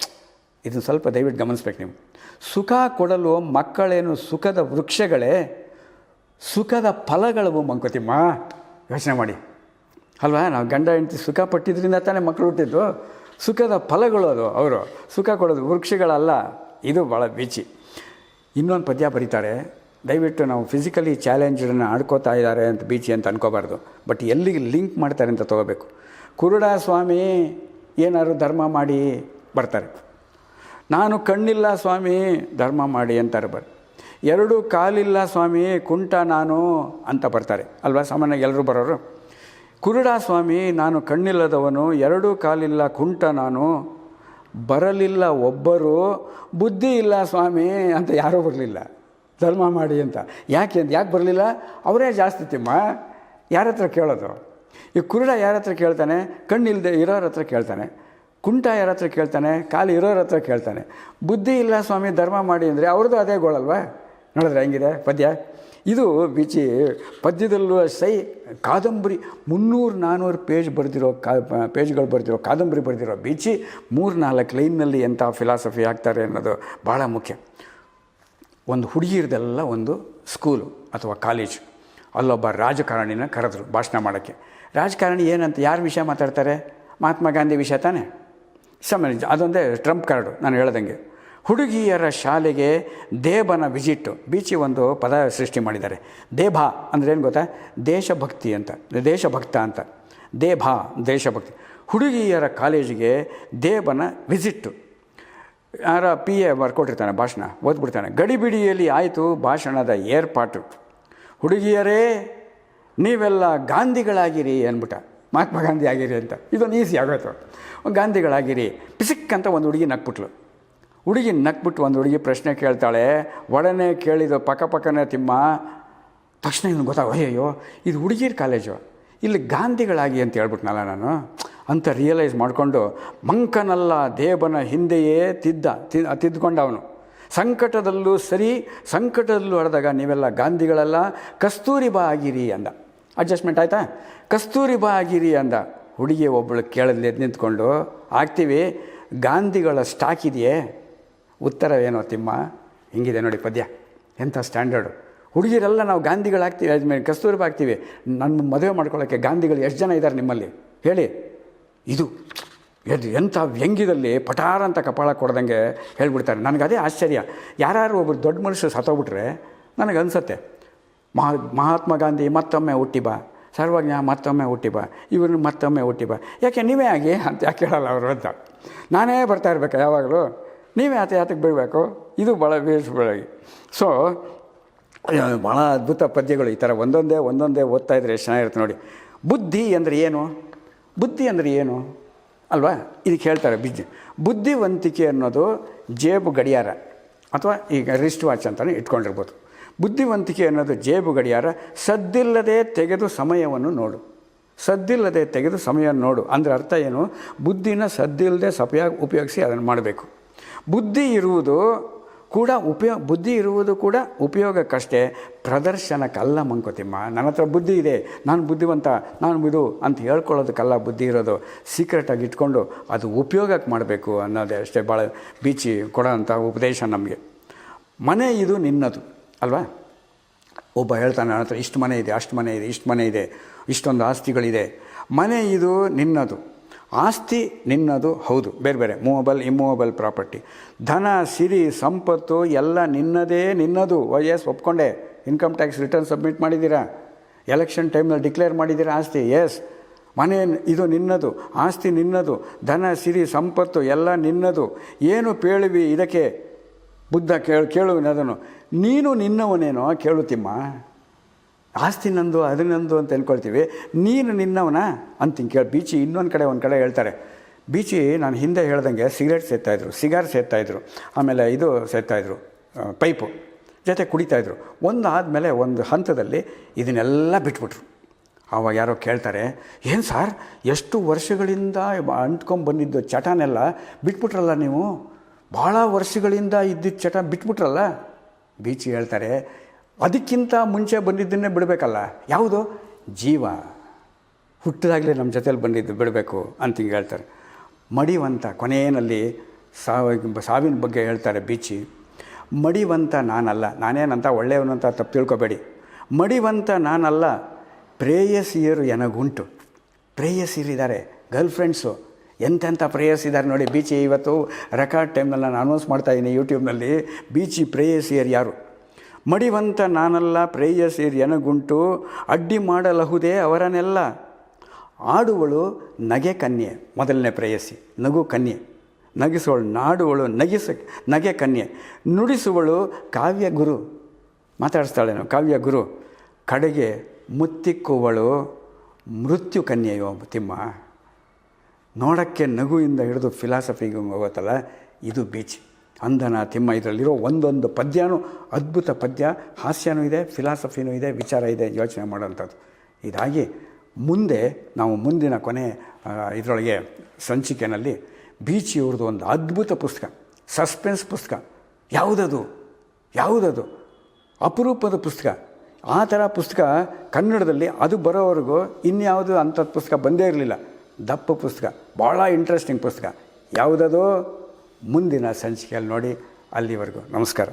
ಇದನ್ನು ಸ್ವಲ್ಪ ದಯವಿಟ್ಟು ಗಮನಿಸ್ಬೇಕು ನೀವು. ಸುಖ ಕೊಡಲು ಮಕ್ಕಳೇನು ಸುಖದ ವೃಕ್ಷಗಳೇ, ಸುಖದ ಫಲಗಳವು ಮಂಕುತಿಮ್ಮ ಯೋಚನೆ ಮಾಡಿ. ಅಲ್ವಾ? ನಾವು ಗಂಡ, ಹೆಂಡತಿ ಸುಖ ಪಟ್ಟಿದ್ರಿಂದ ತಾನೇ ಮಕ್ಕಳು ಹುಟ್ಟಿದ್ದು. ಸುಖದ ಫಲಗಳು ಅದು ಅವರು. ಸುಖ ಕೊಡೋದು ವೃಕ್ಷಗಳಲ್ಲ. ಇದು ಭಾಳ ಬೀಚಿ. ಇನ್ನೊಂದು ಪದ್ಯ ಬರೀತಾರೆ. ದಯವಿಟ್ಟು ನಾವು ಫಿಸಿಕಲಿ ಚಾಲೆಂಜನ್ನು ಆಡ್ಕೋತಾ ಇದ್ದಾರೆ ಅಂತ ಬೀಚಿ ಅಂತ ಅನ್ಕೋಬಾರ್ದು. ಬಟ್ ಎಲ್ಲಿಗೆ ಲಿಂಕ್ ಮಾಡ್ತಾರೆ ಅಂತ ತೊಗೋಬೇಕು. ಕುರುಡ ಸ್ವಾಮಿ ಏನಾದ್ರು ಧರ್ಮ ಮಾಡಿ ಬರ್ತಾರೆ. ನಾನು ಕಣ್ಣಿಲ್ಲ ಸ್ವಾಮಿ, ಧರ್ಮ ಮಾಡಿ ಅಂತಾರೆ ಬರ್. ಎರಡು ಕಾಲಿಲ್ಲ ಸ್ವಾಮಿ, ಕುಂಟ ನಾನು ಅಂತ ಬರ್ತಾರೆ. ಅಲ್ವಾ ಸಾಮಾನ್ಯ ಎಲ್ಲರೂ ಬರೋರು? ಕುರುಡ ಸ್ವಾಮಿ, ನಾನು ಕಣ್ಣಿಲ್ಲದವನು, ಎರಡು ಕಾಲಿಲ್ಲ, ಕುಂಟ ನಾನು, ಬರಲಿಲ್ಲ ಒಬ್ಬರು, ಬುದ್ಧಿ ಇಲ್ಲ ಸ್ವಾಮಿ ಅಂತ ಯಾರೂ ಬರಲಿಲ್ಲ. ಧರ್ಮ ಮಾಡಿ ಅಂತ. ಯಾಕೆ ಅಂತ, ಯಾಕೆ ಬರಲಿಲ್ಲ? ಅವರೇ ಜಾಸ್ತಿ ತಿಮ್ಮ. ಯಾರ ಹತ್ರ ಕೇಳೋದು? ಈ ಕುರುಡ ಯಾರ ಹತ್ರ ಕೇಳ್ತಾನೆ? ಕಣ್ಣಿಲ್ಲದೆ ಇರೋರ ಹತ್ರ ಕೇಳ್ತಾನೆ. ಕುಂಟ ಯಾರ ಹತ್ರ ಕೇಳ್ತಾನೆ ಕಾಲು ಇರೋರ ಹತ್ರ ಕೇಳ್ತಾನೆ. ಬುದ್ಧಿ ಇಲ್ಲ ಸ್ವಾಮಿ, ಧರ್ಮ ಮಾಡಿ ಅಂದರೆ ಅವ್ರದ್ದು ಅದೇ ಗೋಳಲ್ವಾ ನೋಡಿದ್ರೆ ಹೆಂಗಿದೆ? ಪದ್ಯ? ಇದು ಬೀಚಿ ಪದ್ಯದಲ್ಲೂ ಸೈ ಕಾದಂಬರಿ, ಮುನ್ನೂರು ನಾನ್ನೂರು ಪೇಜ್ ಬರೆದಿರೋ ಕಾ, ಪೇಜ್ಗಳು ಬರೆದಿರೋ ಕಾದಂಬರಿ ಬರೆದಿರೋ ಬೀಚಿ ಮೂರು ನಾಲ್ಕು ಲೈನ್ನಲ್ಲಿ ಎಂಥ ಫಿಲಾಸಫಿ ಆಗ್ತಾರೆ ಅನ್ನೋದು ಭಾಳ ಮುಖ್ಯ. ಒಂದು ಹುಡುಗಿರದೆಲ್ಲ ಒಂದು ಸ್ಕೂಲು ಅಥವಾ ಕಾಲೇಜು. ಅಲ್ಲೊಬ್ಬ ರಾಜಕಾರಣಿನ ಕರೆದ್ರು ಭಾಷಣ ಮಾಡೋಕ್ಕೆ. ರಾಜಕಾರಣಿ ಏನಂತ, ಯಾರ ವಿಷಯ ಮಾತಾಡ್ತಾರೆ? ಮಹಾತ್ಮ ಗಾಂಧಿ ವಿಷಯ ತಾನೇ? ಸಾಮಾನ್ಯ ಅದೊಂದೇ ಟ್ರಂಪ್ ಕಾರ್ಡು, ನಾನು ಹೇಳ್ದಂಗೆ. ಹುಡುಗಿಯರ ಶಾಲೆಗೆ ದೇಬನ ವಿಸಿಟ್ಟು ಬೀಚಿ ಒಂದು ಪದ ಸೃಷ್ಟಿ ಮಾಡಿದ್ದಾರೆ. ದೇಭ ಅಂದರೆ ಏನು ಗೊತ್ತಾ? ದೇಶಭಕ್ತಿ ಅಂತ, ದೇಶಭಕ್ತ ಅಂತ. ದೇಭ, ದೇಶಭಕ್ತಿ. ಹುಡುಗಿಯರ ಕಾಲೇಜಿಗೆ ದೇಬನ ವಿಸಿಟ್ಟು ಯಾರ ಪಿ ಎ ಬರ್ಕೊಟ್ಟಿರ್ತಾನೆ ಭಾಷಣ, ಓದ್ಬಿಡ್ತಾನೆ. ಗಡಿಬಿಡಿಯಲ್ಲಿ ಆಯಿತು ಭಾಷಣದ ಏರ್ಪಾಟು. ಹುಡುಗಿಯರೇ, ನೀವೆಲ್ಲ ಗಾಂಧಿಗಳಾಗಿರಿ ಅಂದ್ಬಿಟ್ಟ. ಮಹಾತ್ಮ ಗಾಂಧಿ ಆಗಿರಿ ಅಂತ. ಇದೊಂದು ಈಸಿ ಆಗೋಯ್ತು. ಗಾಂಧಿಗಳಾಗಿರಿ. ಪಿಸಿಕ್ ಅಂತ ಒಂದು ಹುಡುಗಿ ನಕ್ಬಿಟ್ಲು. ಹುಡುಗಿ ನಕ್ಬಿಟ್ಟು ಒಂದು ಹುಡುಗಿ ಪ್ರಶ್ನೆ ಕೇಳ್ತಾಳೆ. ಒಡನೆ ಕೇಳಿದ ಪಕ್ಕ ಪಕ್ಕನೇ ತಿಮ್ಮ, ತಕ್ಷಣ ಇವನು ಗೊತ್ತಾಗ ಅಯ್ಯಯ್ಯೋ, ಇದು ಹುಡುಗಿರ ಕಾಲೇಜು. ಇಲ್ಲಿ ಗಾಂಧಿಗಳಾಗಿ ಅಂತ ಹೇಳ್ಬಿಟ್ನಲ್ಲ ನಾನು. ಅಂತ ರಿಯಲೈಸ್ ಮಾಡಿಕೊಂಡು ಮಂಕನಲ್ಲ ದೇವನ ಹಿಂದೆಯೇ ತಿದ್ದ, ತಿ ತಿದ್ದುಕೊಂಡ ಅವನು ಸಂಕಟದಲ್ಲೂ ಸರಿ, ಸಂಕಟದಲ್ಲೂ ಹೊಡೆದಾಗ ನೀವೆಲ್ಲ ಗಾಂಧಿಗಳೆಲ್ಲ, ಕಸ್ತೂರಿಬಾ ಆಗಿರಿ ಅಂದ. ಅಡ್ಜಸ್ಟ್ಮೆಂಟ್ ಆಯಿತಾ? ಕಸ್ತೂರಿಬಾ ಆಗಿರಿ ಅಂದ. ಹುಡುಗಿ ಒಬ್ಬಳು ಕೇಳಲ್ಲಿ ಎದ್ದು ನಿಂತ್ಕೊಂಡು, ಆಗ್ತೀವಿ, ಗಾಂಧಿಗಳ ಸ್ಟಾಕ್ ಇದೆಯೇ? ಉತ್ತರ ಏನೋ ತಿಮ್ಮ, ಹಿಂಗಿದೆ ನೋಡಿ ಪದ್ಯ. ಎಂಥ ಸ್ಟ್ಯಾಂಡರ್ಡು ಹುಡುಗಿರೆಲ್ಲ ನಾವು ಗಾಂಧಿಗಳಾಗ್ತೀವಿ ಅಜ್ಮೇಲೆ ಕಸ್ತೂರಿಬಾ ಆಗ್ತೀವಿ. ನನ್ನ ಮದುವೆ ಮಾಡ್ಕೊಳ್ಳೋಕ್ಕೆ ಗಾಂಧಿಗಳು ಎಷ್ಟು ಜನ ಇದ್ದಾರೆ ನಿಮ್ಮಲ್ಲಿ? ಹೇಳಿ. ಇದು, ಎದು ಎಂಥ ವ್ಯಂಗ್ಯದಲ್ಲಿ ಪಟಾರ ಅಂತ ಕಪಾಳ ಕೊಡ್ದಂಗೆ ಹೇಳ್ಬಿಡ್ತಾರೆ. ನನಗೆ ಆಶ್ಚರ್ಯ. ಯಾರು ಒಬ್ಬರು ದೊಡ್ಡ ಮನುಷ್ಯರು ಸತ್ತೋಗ್ಬಿಟ್ರೆ ನನಗೆ ಅನಿಸತ್ತೆ ಮಹಾ ಮಹಾತ್ಮ ಗಾಂಧಿ ಮತ್ತೊಮ್ಮೆ ಹುಟ್ಟಿ ಬಾ. ಸರ್ವಜ್ಞ ಮತ್ತೊಮ್ಮೆ ಹುಟ್ಟಿ ಬಾ. ಇವ್ರನ್ನ ಮತ್ತೊಮ್ಮೆ ಹುಟ್ಟಿ ಬಾ. ಯಾಕೆ ನೀವೇ ಆಗಿ ಅಂತ ಯಾಕೆ ಹೇಳಲ್ಲ ಅವರು ಅಂತ. ನಾನೇ ಬರ್ತಾ ಇರಬೇಕು ಯಾವಾಗಲೂ. ನೀವೇ ಆತ ಯಾತಕ್ಕೆ ಬಿಡಬೇಕು ಇದು ಭಾಳ ಬೇಸ್ ಬೆಳಗ್ಗೆ ಸೊ ಭಾಳ ಅದ್ಭುತ ಪದ್ಯಗಳು ಈ ಥರ ಒಂದೊಂದೇ ಒಂದೊಂದೇ ಓದ್ತಾ ಇದ್ರೆ ಎಷ್ಟು ಚೆನ್ನಾಗಿರುತ್ತೆ ನೋಡಿ. ಬುದ್ಧಿ ಅಂದರೆ ಏನು? ಬುದ್ಧಿ ಅಂದರೆ ಏನು? ಅಲ್ವಾ? ಇದಕ್ಕೆ ಹೇಳ್ತಾರೆ ಬಿಜ್. ಬುದ್ಧಿವಂತಿಕೆ ಅನ್ನೋದು ಜೇಬು ಗಡಿಯಾರ. ಅಥವಾ ಈಗ ರಿಸ್ಟ್ ವಾಚ್ ಅಂತಲೇ ಇಟ್ಕೊಂಡಿರ್ಬೋದು. ಬುದ್ಧಿವಂತಿಕೆ ಅನ್ನೋದು ಜೇಬು ಗಡಿಯಾರ. ಸದ್ದಿಲ್ಲದೆ ತೆಗೆದು ಸಮಯವನ್ನು ನೋಡು. ಸದ್ದಿಲ್ಲದೆ ತೆಗೆದು ಸಮಯವನ್ನು ನೋಡು. ಅಂದರೆ ಅರ್ಥ ಏನು? ಬುದ್ಧಿನ ಸದ್ದಿಲ್ಲದೆ ಸಪಯಾಗಿ ಉಪಯೋಗಿಸಿ ಅದನ್ನು ಮಾಡಬೇಕು. ಬುದ್ಧಿ ಇರುವುದು ಕೂಡ ಉಪಯೋಗ ಬುದ್ಧಿ ಇರುವುದು ಕೂಡ ಉಪಯೋಗಕ್ಕಷ್ಟೇ. ಪ್ರದರ್ಶನಕ್ಕಲ್ಲ ಮಂಕೋತಿಮ್ಮ. ನನ್ನ ಹತ್ರ ಬುದ್ಧಿ ಇದೆ. ನಾನು ಬುದ್ಧಿವಂತ, ನಾನು ಇದು ಅಂತ ಹೇಳ್ಕೊಳ್ಳೋದಕ್ಕಲ್ಲ ಬುದ್ಧಿ ಇರೋದು. ಸೀಕ್ರೆಟಾಗಿ ಇಟ್ಕೊಂಡು ಅದು ಉಪಯೋಗಕ್ಕೆ ಮಾಡಬೇಕು ಅನ್ನೋದೇ ಅಷ್ಟೇ. ಭಾಳ ಬೀಚಿ ಕೊಡೋ ಉಪದೇಶ ನಮಗೆ. ಮನೆ ಇದು ನಿನ್ನದು. ಅಲ್ವಾ? ಒಬ್ಬ ಹೇಳ್ತಾನೆ, ನನ್ನ ಹತ್ರ ಇಷ್ಟು ಮನೆ ಇದೆ, ಅಷ್ಟು ಮನೆ ಇದೆ, ಇಷ್ಟು ಮನೆ ಇದೆ, ಇಷ್ಟೊಂದು ಆಸ್ತಿಗಳಿದೆ. ಮನೆ ಇದು ನಿನ್ನದು, ಆಸ್ತಿ ನಿನ್ನದು, ಹೌದು, ಬೇರೆ ಬೇರೆ, ಮೂವಬಲ್, ಇಮ್ಮೂವಬಲ್ ಪ್ರಾಪರ್ಟಿ. ಧನ, ಸಿರಿ, ಸಂಪತ್ತು ಎಲ್ಲ ನಿನ್ನದೇ, ನಿನ್ನದು. ವೈ ಎಸ್, ಒಪ್ಕೊಂಡೆ. ಇನ್ಕಮ್ ಟ್ಯಾಕ್ಸ್ ರಿಟರ್ನ್ ಸಬ್ಮಿಟ್ ಮಾಡಿದ್ದೀರಾ? ಎಲೆಕ್ಷನ್ ಟೈಮ್ನಲ್ಲಿ ಡಿಕ್ಲೇರ್ ಮಾಡಿದ್ದೀರಾ ಆಸ್ತಿ? ಎಸ್. ಮನೆ ಇದು ನಿನ್ನದು, ಆಸ್ತಿ ನಿನ್ನದು. ಧನ, ಸಿರಿ, ಸಂಪತ್ತು ಎಲ್ಲ ನಿನ್ನದು. ಏನು ಪೇಳುವಿ ಇದಕ್ಕೆ? ಬುದ್ಧ ಕೇಳು ಕೇಳು ಅದನ್ನು ನೀನು ನಿನ್ನವನೇನೋ ಕೇಳುತ್ತಿಮ್ಮ. ಆಸ್ತಿ ನಂದು ಅದು ನಂದು ಅಂತ ಅಂದ್ಕೊಳ್ತೀವಿ ನೀನು ನಿನ್ನವನ? ಅಂತ ಹಿಂಗೆ ಕೇಳಿ. ಬೀಚಿ ಇನ್ನೊಂದು ಕಡೆ ಒಂದು ಕಡೆ ಹೇಳ್ತಾರೆ. ಬೀಚಿ ನಾನು ಹಿಂದೆ ಹೇಳ್ದಂಗೆ ಸಿಗರೇಟ್ ಸೇರ್ತಾಯಿದ್ರು ಸಿಗಾರ್ ಸೇರ್ತಾಯಿದ್ರು ಆಮೇಲೆ ಇದು ಸೇರ್ತಾಯಿದ್ರು ಆ, ಪೈಪು. ಜೊತೆ ಕುಡಿತಾಯಿದ್ರು ಒಂದು ಆದಮೇಲೆ ಒಂದು ಹಂತದಲ್ಲಿ ಇದನ್ನೆಲ್ಲ ಬಿಟ್ಬಿಟ್ರು. ಆವಾಗ ಯಾರೋ ಕೇಳ್ತಾರೆ ಏನು ಸರ್ ಎಷ್ಟು ವರ್ಷಗಳಿಂದ ಅಂಟ್ಕೊಂಡು ಬಂದಿದ್ದು ಚಟನೆಲ್ಲ? ಬಿಟ್ಬಿಟ್ರಲ್ಲ ನೀವು? ಭಾಳ ವರ್ಷಗಳಿಂದ ಇದ್ದಿದ್ದ ಚಟ ಬಿಟ್ಬಿಟ್ರಲ್ಲ? ಬೀಚಿ ಹೇಳ್ತಾರೆ, ಅದಕ್ಕಿಂತ ಮುಂಚೆ ಬಂದಿದ್ದನ್ನೇ ಬಿಡಬೇಕಲ್ಲ. ಯಾವುದು? ಜೀವ. ಹುಟ್ಟಿದಾಗಲೇ ನಮ್ಮ ಜೊತೆಯಲ್ಲಿ ಬಂದಿದ್ದು ಬಿಡಬೇಕು ಅಂತ ಹಿಂಗೆ ಹೇಳ್ತಾರೆ. ಮಡಿವಂತ ಕೊನೆಯಲ್ಲಿ ಸಾವ ಸಾವಿನ ಬಗ್ಗೆ ಹೇಳ್ತಾರೆ ಬೀಚಿ. ಮಡಿವಂತ ನಾನಲ್ಲ, ನಾನೇನಂತ ಒಳ್ಳೆಯವನಂತ ತಪ್ಪು ತಿಳ್ಕೊಬೇಡಿ. ಮಡಿವಂತ ನಾನಲ್ಲ, ಪ್ರೇಯಸಿಯರು ಎನಗುಂಟು. ಪ್ರೇಯಸಿಯರಿದ್ದಾರೆ ಗರ್ಲ್ ಫ್ರೆಂಡ್ಸು ಎಂತೆಂಥ ಪ್ರೇಯಸಿದ್ದಾರೆ ನೋಡಿ. ಬೀಚಿ, ಇವತ್ತು ರೆಕಾರ್ಡ್ ಟೈಮ್ನಲ್ಲಿ ನಾನು ಅನೌನ್ಸ್ ಮಾಡ್ತಾ ಇದ್ದೀನಿ ಯೂಟ್ಯೂಬ್ನಲ್ಲಿ ಬೀಚಿ ಪ್ರೇಯಸಿಯರು ಯಾರು? ಮಡಿವಂತ ನಾನಲ್ಲ, ಪ್ರೇಯಸಿಯರು ಎನಗುಂಟು, ಅಡ್ಡಿ ಮಾಡಲಹುದೇ ಅವರನ್ನೆಲ್ಲ. ಆಡುವಳು ನಗೆ ಕನ್ಯೆ, ಮೊದಲನೇ ಪ್ರೇಯಸಿ, ನಗು ಕನ್ಯೆ. ನಗಿಸುವಳು, ನಾಡುವಳು ನಗಿಸ, ನಗೆ ಕನ್ಯೆ. ನುಡಿಸುವಳು ಕಾವ್ಯ ಗುರು. ಮಾತಾಡಿಸ್ತಾಳೇನು ಕಾವ್ಯ ಗುರು. ಕಡೆಗೆ ಮುತ್ತಿಕ್ಕುವಳು ಮೃತ್ಯು ಕನ್ಯೆಯೋ ತಿಮ್ಮ. ನೋಡೋಕ್ಕೆ ನಗುವಿಂದ ಹಿಡಿದು ಫಿಲಾಸಫಿಗೆ ಹೋಗುತ್ತಲ್ಲ, ಇದು ಬೀಚ್. ಅಂದನ ತಿಮ್ಮ ಇದರಲ್ಲಿರೋ ಒಂದೊಂದು ಪದ್ಯನೂ ಅದ್ಭುತ ಪದ್ಯ, ಹಾಸ್ಯನೂ ಇದೆ ಫಿಲಾಸಫಿನೂ ಇದೆ, ವಿಚಾರ ಇದೆ, ಯೋಚನೆ ಮಾಡೋಂಥದ್ದು ಇದಾಗಿ ಮುಂದೆ, ನಾವು ಮುಂದಿನ ಕೊನೆ ಇದರೊಳಗೆ ಸಂಚಿಕೆಯಲ್ಲಿ ಬೀಚಿಯವ್ರದ್ದು ಒಂದು ಅದ್ಭುತ ಪುಸ್ತಕ ಸಸ್ಪೆನ್ಸ್ ಪುಸ್ತಕ. ಯಾವುದದು? ಯಾವುದದು? ಅಪರೂಪದ ಪುಸ್ತಕ. ಆ ಥರ ಪುಸ್ತಕ ಕನ್ನಡದಲ್ಲಿ ಅದು ಬರೋವರೆಗೂ ಇನ್ಯಾವುದು ಅಂಥದ್ದು ಪುಸ್ತಕ ಬಂದೇ ಇರಲಿಲ್ಲ. ದಪ್ಪ ಪುಸ್ತಕ ಭಾಳ ಇಂಟ್ರೆಸ್ಟಿಂಗ್ ಪುಸ್ತಕ. ಯಾವುದದು ಮುಂದಿನ ಸಂಚಿಕೆಯಲ್ಲಿ ನೋಡಿ ಅಲ್ಲಿವರೆಗೂ. ನಮಸ್ಕಾರ.